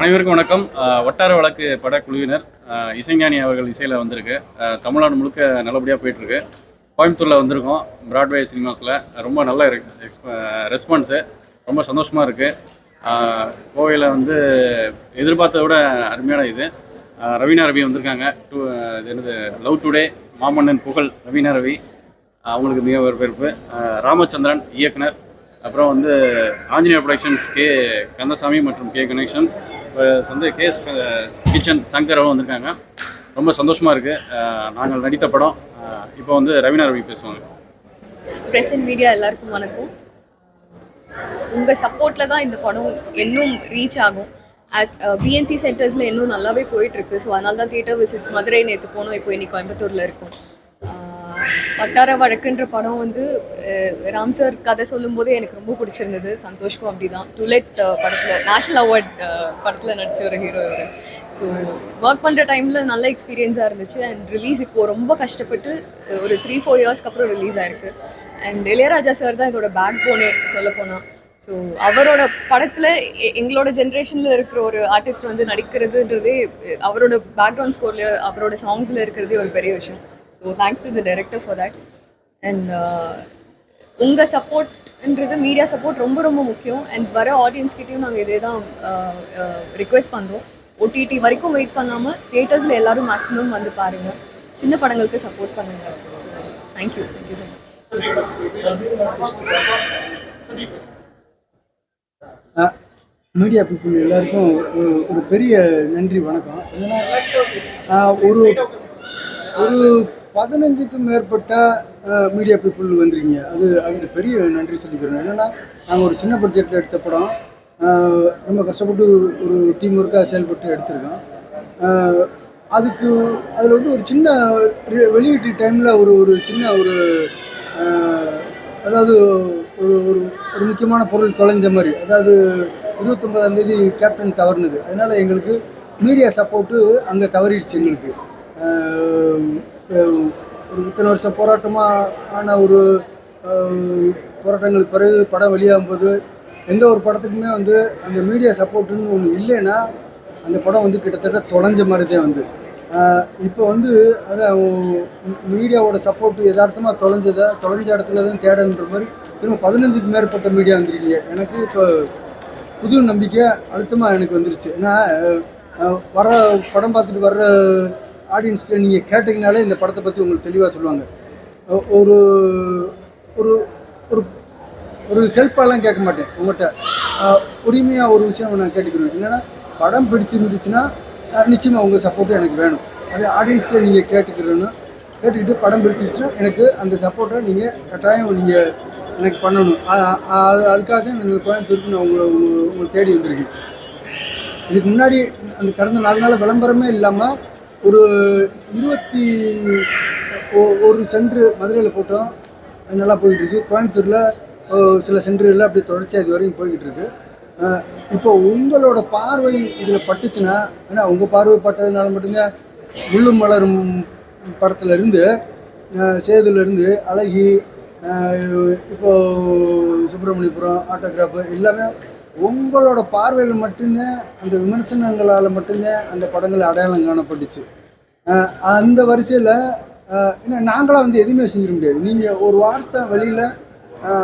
அனைவருக்கும் வணக்கம். வட்டார வழக்கு படக்குழுவினர் இசைஞானி அவர்கள் இசையில் வந்திருக்கு. தமிழ்நாடு முழுக்க நல்லபடியாக போயிட்டுருக்கு. கோயம்புத்தூரில் வந்திருக்கோம் பிராட்வே சினிமாஸில் ரொம்ப நல்ல ரெஸ்பான்ஸு ரொம்ப சந்தோஷமாக இருக்குது கோவையில் வந்து எதிர்பார்த்ததை விட அருமையான இது. ரவீனா ரவி வந்திருக்காங்க. டூ இது என்னது லவ் டுடே மாமன்னன் புகழ் ரவீனா ரவி. அவங்களுக்கு மிக வரவேற்பு. ராமச்சந்திரன் இயக்குனர். அப்புறம் வந்து ஆஞ்சநேயர் ப்ரொடக்ஷன்ஸ் கே கந்தசாமி மற்றும் கே கனெக்ஷன்ஸ் இப்போ வந்து கேஸ் கிச்சன் சங்கர் அவரும் வந்திருக்காங்க. ரொம்ப சந்தோஷமாக இருக்குது நாங்கள் நடித்த படம். இப்போ வந்து ரவினா ரவி பேசுவாங்க. ப்ரெஸ் அண்ட் மீடியா எல்லாருக்கும் வணக்கம். உங்கள் சப்போர்ட்டில் தான் இந்த படம் இன்னும் ரீச் ஆகும். ஆஸ் பிஎன்சி சென்டர்ஸில் இன்னும் நல்லாவே போயிட்டுருக்கு ஸோ அதனால தான் தியேட்டர் விசிட்ஸ் மதுரை நேற்று போனோம். இப்போ இன்னைக்கு கோயம்புத்தூரில் இருக்கும். வட்டார வழக்குன்ற படம் வந்து ராம் சார் கதை சொல்லும்போதே எனக்கு ரொம்ப பிடிச்சிருந்தது. சந்தோஷ்கும் அப்படி தான் டுலெட் படத்தில் நேஷ்னல் அவார்ட் படத்தில் நடிச்ச ஒரு ஹீரோ இவர். ஸோ ஒர்க் பண்ணுற டைமில் நல்ல எக்ஸ்பீரியன்ஸாக இருந்துச்சு. அண்ட் ரிலீஸ் இப்போது ரொம்ப கஷ்டப்பட்டு ஒரு த்ரீ ஃபோர் இயர்ஸ்க்கு அப்புறம் ரிலீஸ் ஆயிருக்கு. அண்ட் இளையராஜா சார் தான் இதோட பேக் போனே. சொல்லப்போனால் ஸோ அவரோட படத்தில் எங்களோட ஜென்ரேஷனில் இருக்கிற ஒரு ஆர்டிஸ்ட் வந்து நடிக்கிறதுன்றதே அவரோட பேக்ரவுண்ட் ஸ்கோர்ல அவரோட சாங்ஸில் இருக்கிறதே ஒரு பெரிய விஷயம். So thanks to the director for that and உங்கள் சப்போர்ட்ன்றது மீடியா சப்போர்ட் ரொம்ப ரொம்ப முக்கியம். அண்ட் வர ஆடியன்ஸ்கிட்டையும் நாங்கள் இதே தான் ரிக்வெஸ்ட் பண்ணுறோம் ஓடிடி வரைக்கும் வெயிட் பண்ணாமல் தியேட்டர்ஸில் எல்லோரும் மேக்ஸிமம் வந்து பாருங்கள் சின்ன படங்களுக்கு சப்போர்ட் பண்ணுங்கள் so thank you thank you so much media people எல்லாருக்கும் ஒரு- பெரிய நன்றி வணக்கம். என்னன்னா ஒரு ஒரு பதினஞ்சுக்கும் மேற்பட்ட மீடியா பீப்புள் வந்திருக்கீங்க. அது அதுக்கு பெரிய நன்றி சொல்லிக்கிறோம் என்னென்னா நாங்கள் ஒரு சின்ன பட்ஜெட்டில் எடுத்த படம் ரொம்ப கஷ்டப்பட்டு ஒரு டீம் ஒர்க்காக செயல்பட்டு எடுத்திருக்கோம். அதுக்கு அதில் வந்து ஒரு சின்ன வெளியீட்டு டைமில் ஒரு ஒரு சின்ன ஒரு அதாவது ஒரு ஒரு ஒரு முக்கியமான பொருள் தொலைஞ்ச மாதிரி. அதாவது இருபத்தொம்பதாம் தேதி கேப்டன் தவறுனது. அதனால் எங்களுக்கு மீடியா சப்போர்ட்டு அங்கே தவறிடுச்சு எங்களுக்கு. ஒரு இத்தனை வருஷம் போராட்டமாக ஆன ஒரு போராட்டங்களுக்கு பிறகு படம் வெளியாகும்போது எந்த ஒரு படத்துக்குமே வந்து அந்த மீடியா சப்போர்ட்டுன்னு ஒன்று இல்லைன்னா அந்த படம் வந்து கிட்டத்தட்ட தொலைஞ்ச மாதிரி தான் வந்து இப்போ வந்து அதை மீடியாவோட சப்போர்ட்டு யதார்த்தமாக தொலைஞ்சதை தொலைஞ்ச இடத்துல தான் தேடன்ற மாதிரி திரும்ப பதினஞ்சுக்கு மேற்பட்ட மீடியா வந்துருக்கீங்க. எனக்கு இப்போ புது நம்பிக்கை அழுத்தமாக எனக்கு வந்துருச்சு. ஏன்னா வர படம் பார்த்துட்டு வர்ற ஆடியன்ஸ்கிட்ட நீங்கள் கேட்டிங்கனாலே இந்த படத்தை பற்றி உங்களுக்கு தெளிவாக சொல்லுவாங்க. ஒரு ஒரு ஒரு ஒரு ஹெல்ப்பாலாம் கேட்க மாட்டேன் உங்கள்கிட்ட உரிமையாக ஒரு விஷயம் நான் கேட்டுக்கிறேன் என்னென்னா படம் பிடிச்சிருந்துச்சுன்னா நிச்சயமாக உங்கள் சப்போர்ட்டும் எனக்கு வேணும். அது ஆடியன்ஸில் நீங்கள் கேட்டுக்கிறேன்னு கேட்டுக்கிட்டு படம் பிடிச்சிருச்சுன்னா எனக்கு அந்த சப்போர்ட்டை நீங்கள் கட்டாயம் நீங்கள் எனக்கு பண்ணணும். அது அதுக்காக தான் இந்த கோயம்புத்தூருக்கு நான் உங்களை உங்களை உங்களை தேடி வந்திருக்கேன். இதுக்கு முன்னாடி அந்த கடந்த நாலு நாள் விளம்பரமே இல்லாமல் ஒரு இருபத்தி ஒரு சென்ட்ரு மதுரையில் போட்டோம். அது நல்லா போயிட்டுருக்கு. கோயம்புத்தூரில் சில சென்டர்களில் அப்படி தொடர்ச்சியாக இது வரைக்கும் போய்கிட்டுருக்கு. இப்போ உங்களோட பார்வை இதில் பட்டுச்சுன்னா ஏன்னா உங்கள் பார்வை பட்டதுனால மட்டும்தான் முள்ளும் மலரும் படத்துலேருந்து சேதுலேருந்து அழகி இப்போது சுப்பிரமணியபுரம் ஆட்டோகிராஃபு எல்லாமே உங்களோட பார்வையில் மட்டும்தான் அந்த விமர்சனங்களால் மட்டும்தான் அந்த படங்கள் அடையாளம் காணப்பட்டுச்சு. அந்த வரிசையில் ஏன்னா நாங்களாம் வந்து எதுவுமே செஞ்சிட முடியாது. நீங்கள் ஒரு வார்த்தை வெளியில்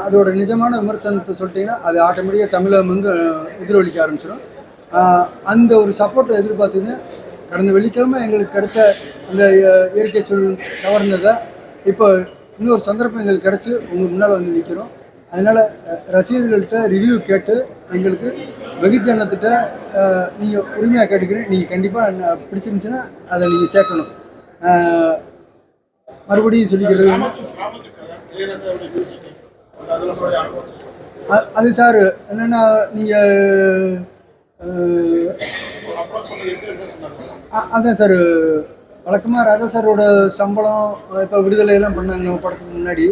அதோட நிஜமான விமர்சனத்தை சொல்லிட்டீங்கன்னா அது ஆட்டோமேட்டிக்காக தமிழகம் வந்து எதிரொலிக்க ஆரம்பிச்சிடும். அந்த ஒரு சப்போர்ட்டை எதிர்பார்த்துங்க கடந்த வெள்ளிக்கிழமை எங்களுக்கு கிடைச்ச அந்த இயற்கை சூழல் கவர்னதை இப்போ இன்னொரு சந்தர்ப்பம் எங்களுக்கு கிடச்சி உங்கள் முன்னால் வந்து நிற்கிறோம் அதனால் ரசிகர்கள்ட்ட ரிவ்யூ கேட்டு எங்களுக்கு வெகுஜனத்திட்ட நீங்கள் உரிமையாக கேட்டுக்கிறேன். நீங்கள் கண்டிப்பாக பிடிச்சிருந்துச்சுன்னா அதை நீங்கள் சேர்க்கணும். மறுபடியும் சொல்லிக்கிறது அது சார் என்னென்னா நீங்கள் அதான் சார் வழக்கமாக ராஜா சாரோட சம்பளம் இப்போ விடுதலை எல்லாம் பண்ணாங்க படத்துக்கு முன்னாடி.